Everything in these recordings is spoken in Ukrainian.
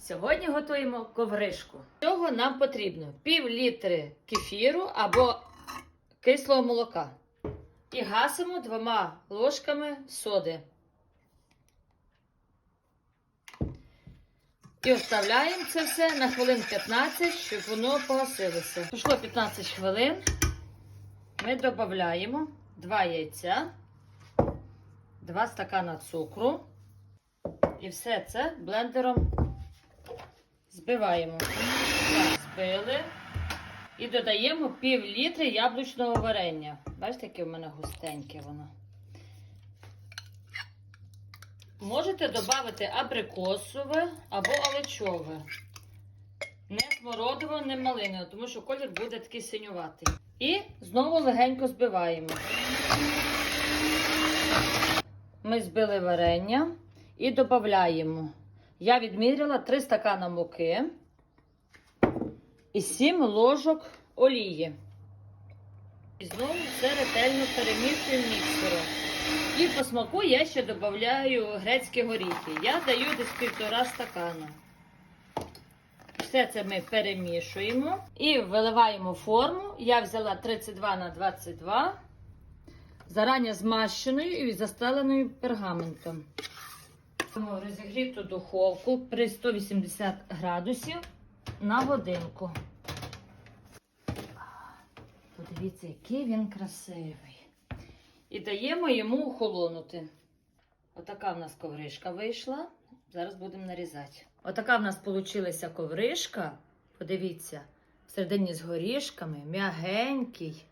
Сьогодні готуємо ковришку. Цього нам потрібно пів літри кефіру або кислого молока. І гасимо двома ложками соди. І оставляємо це все на хвилин 15, щоб воно погасилося. Пройшло 15 хвилин. Ми додаємо 2 яйця, 2 стакана цукру. І все це блендером збиваємо. Збили. І додаємо пів літри яблучного варення. Бачите, яке в мене густеньке воно. Можете додати абрикосове або алечове. Не смородиво, не малинове, тому що колір буде такий синюватий. І знову легенько збиваємо. Ми збили варення і додаємо. Я відміряла 3 стакана муки і 7 ложок олії. І знову все ретельно перемішуємо міксером. І по смаку я ще додаю грецькі горіхи. Я даю десь півтора стакана. Все це ми перемішуємо і виливаємо форму. Я взяла 32 на 22, зарані змащеною і застеленою пергаментом. Розігріту духовку при 180 градусів на годинку. Подивіться, який він красивий. І даємо йому охолонути. Отака в нас ковришка вийшла. Зараз будемо нарізати. Отака в нас вийшла ковришка. Подивіться, всередині з горішками, м'ягенький.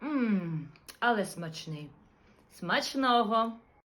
Ммм, але смачний. Смачного!